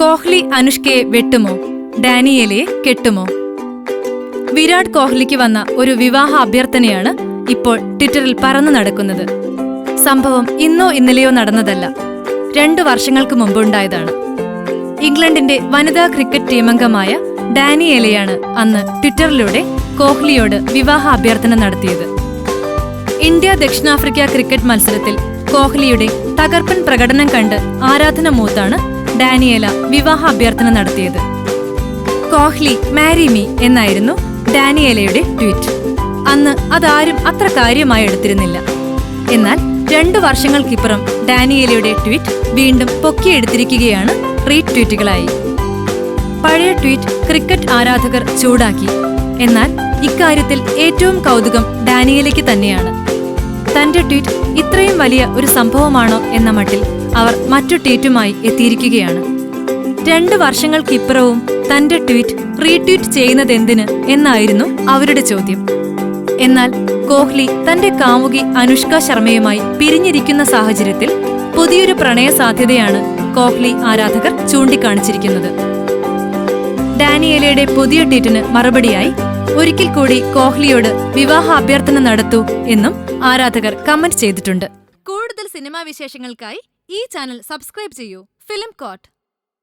കോഹ്ലി അനുഷ്കയെ വെട്ടുമോ? ഡാനിയലെ കെട്ടുമോ? വിരാട് കോഹ്ലിക്ക് വന്ന ഒരു വിവാഹ അഭ്യർത്ഥനയാണ് ഇപ്പോൾ ട്വിറ്ററിൽ പറന്നു നടക്കുന്നത്. സംഭവം ഇന്നോ ഇന്നലെയോ നടന്നതല്ല. രണ്ടു വർഷങ്ങൾക്ക് മുമ്പുണ്ടായതാണ്. ഇംഗ്ലണ്ടിന്റെ വനിതാ ക്രിക്കറ്റ് ടീമംഗമായ ഡാനിയേലയാണ് അന്ന് ട്വിറ്ററിലൂടെ കോഹ്ലിയോട് വിവാഹ അഭ്യർത്ഥന നടത്തിയത്. ഇന്ത്യ ദക്ഷിണാഫ്രിക്ക ക്രിക്കറ്റ് മത്സരത്തിൽ കോഹ്ലിയുടെ തകർപ്പൻ പ്രകടനം കണ്ട് ആരാധന മൂത്താണ് ഡാനിയേല വിവാഹ അഭ്യർത്ഥന നടത്തിയത്. കോഹ്ലി മാരി മീ എന്നായിരുന്നു ഡാനിയേലയുടെ ട്വീറ്റ്. അന്ന് അതാരും അത്ര കാര്യമായി എടുത്തിരുന്നില്ല. എന്നാൽ രണ്ടു വർഷങ്ങൾക്കിപ്പുറം ഡാനിയേലയുടെ ട്വീറ്റ് വീണ്ടും പൊക്കിയെടുത്തിരിക്കുകയാണ് റീട്വീറ്റുകളായി. പഴയ ട്വീറ്റ് ക്രിക്കറ്റ് ആരാധകർ ചൂടാക്കി. എന്നാൽ ഇക്കാര്യത്തിൽ ഏറ്റവും കൗതുകം ഡാനിയേലയ്ക്ക് തന്നെയാണ്. തന്റെ ട്വീറ്റ് ഇത്രയും വലിയ ഒരു സംഭവമാണോ എന്ന മട്ടിൽ അവർ മറ്റു ട്വീറ്റുമായി എത്തിയിരിക്കുകയാണ്. രണ്ട് വർഷങ്ങൾക്കിപ്പുറവും തന്റെ ട്വീറ്റ് റീട്വീറ്റ് ചെയ്യുന്നതെന്തിന് എന്നായിരുന്നു അവരുടെ ചോദ്യം. എന്നാൽ കോഹ്ലി തന്റെ കാമുകി അനുഷ്ക ശർമ്മയുമായി പിരിഞ്ഞിരിക്കുന്ന സാഹചര്യത്തിൽ പുതിയൊരു പ്രണയ സാധ്യതയാണ് കോഹ്ലി ആരാധകർ ചൂണ്ടിക്കാണിച്ചിരിക്കുന്നത്. ഡാനിയേലയുടെ പുതിയ ട്വീറ്റിന് മറുപടിയായി ഒരിക്കൽ കൂടി കോഹ്ലിയോട് വിവാഹ അഭ്യർത്ഥന നടത്തൂ എന്നും ആരാധകർ കമന്റ് ചെയ്തിട്ടുണ്ട്. കൂടുതൽ സിനിമാ വിശേഷങ്ങൾക്കായി ഈ ചാനൽ സബ്സ്ക്രൈബ് ചെയ്യൂ. Film court.